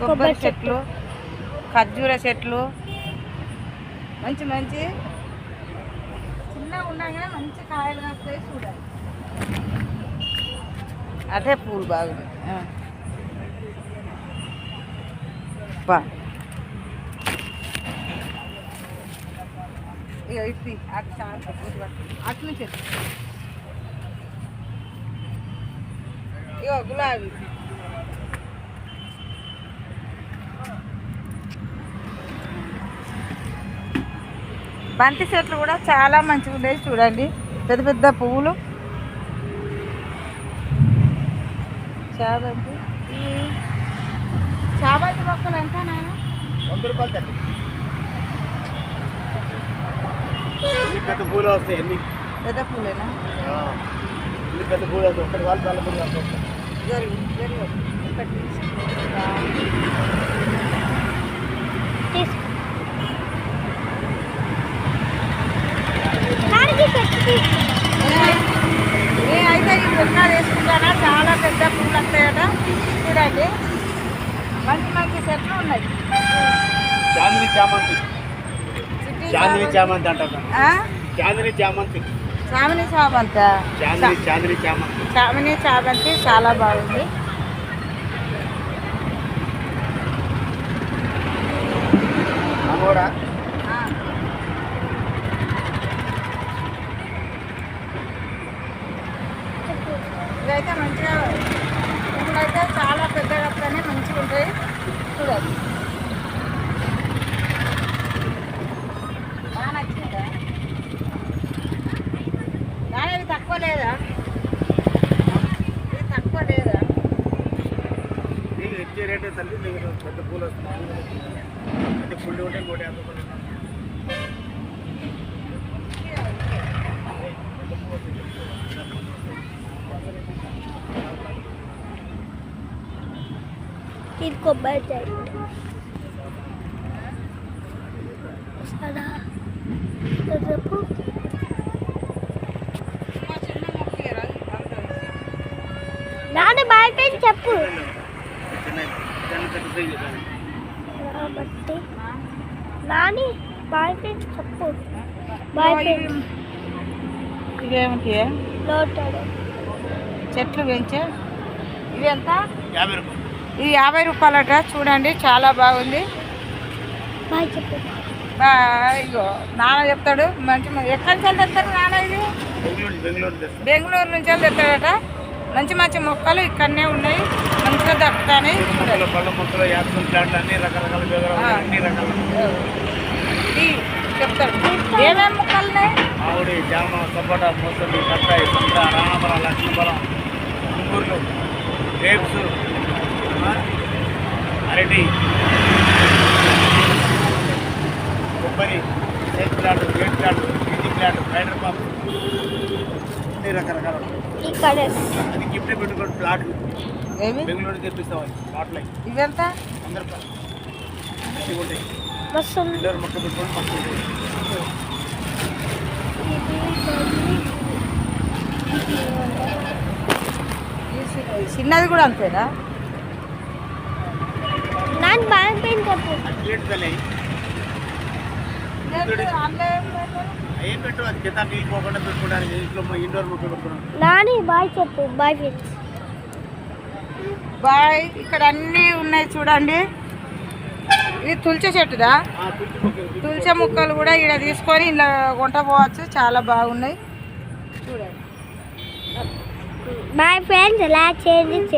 కొబ్బరి చెట్లు. ఖర్జూర చెట్లు. మంచి మంచి. చిన్నగా ఉన్నాయి కదా మంచి కాయలు కాస్తాయి చూడాలి. అదే పూలు బాగుంది. బా. ఇప్పి అటు నుంచి. ఇగో గులాబీ. బంతి చెట్లు కూడా చాలా మంచిగా ఉండేవి చూడండి. పెద్ద పెద్ద పువ్వులు చామంతి. ఈ చామంతి మొక్కలు ఎంత నాన్న? వంద రూపాయలు తల్లి పెద్ద పూలు వస్తాయి ఎన్ని? పెద్ద పూలేనా? ఎన్ని పెద్ద పూలు వస్తాయి? ఒకటి వాళ్ళు చాలా పూలు వస్తాయి జరిగి జరిగి. ఒకటి నేనైతే ఈ విత్తనాలు వేసుకుంటానా చాలా పెద్ద పూలు వస్తాయట చూడండి మంచి మంచి చెట్లు ఉన్నాయి చాందిని చామంతి. చాందిని చామంతి. అంటారు? చాందిని చామంతి. చామిని చామంత. చాందిని చాందిని చామంతి. చామిని చామంతి చాలా బాగుంది. కూడా. ఇదైతే మంచిగా పువ్వులైతే చాలా పెద్దగా వస్తాయి మంచిగా ఉంటాయి చూడండి ఇది తక్కువ లేదా? ఇది తక్కువ లేదా? ఇచ్చే రేటే తల్లి పెద్ద పూలు వస్తున్నాయి. పెద్ద పుల్లి ఉంటే నూట యాభై రూపాయలు ఇది కొబ్బరి చెట్టు సదా చెప్పు. నాన్న బయట చెప్పు. చిన్న చిన్న పెద్ద సైజు కానీ. బట్టి నాని బయట చెప్పు. బయట లోటాడు చెట్లు పెంచే? ఇవి ఎంత? యాభై రూపాయలు. ఇది యాభై రూపాయలట. చూడండి చాలా బాగుంది. బాయ్ చెప్పు. ఇగో నాన్న చెప్తాడు మంచి ఎక్కడి నుంచి తెస్తారు నాన్న ఇది? బెంగళూరు నుంచి తెస్తాడట మంచి మంచి మొక్కలు ఇక్కడనే ఉన్నాయి మంచిగా దక్కుతాయి చెప్తాడు. ఏమేమి మొక్కలు ఉన్నాయి? ఆవుడి జామ సపోటా మోసంబి కట్టాయి సంత రామబలం లక్ష్మబలం అంగూర్లు గ్రేప్స్ అన్ని రకరకాల ఇక్కడ అది గిఫ్ట్ పెట్టుకోండి ప్లాట్ ఏమి బెంగళూరు తెప్పిస్తాం ప్లాట్లు ఇవెంత? అందరు మంచిగా ఉంటాయి. మస్తు ఉంది. ఇండోర్ మొక్క పెట్టుకోండి మంచిగా ఉంటాయి ఈ చిన్నది కూడా అంతేనా? నాన్న బాగా చెప్పు నాని బాయ్ చెప్పు బాయ్ ఫ్రెండ్స్. బాయ్ ఇక్కడ అన్నీ ఉన్నాయి చూడండి. ఇది తులసి చెట్టుదా? ఆ, తులసి మొక్క తులసి ముక్కలు కూడా ఇక్కడ తీసుకొని ఇలా వంట పోవచ్చు. చాలా బాగున్నాయి. చూడండి బాయ్ ఫ్రెండ్స్ ఎలా చేంజ్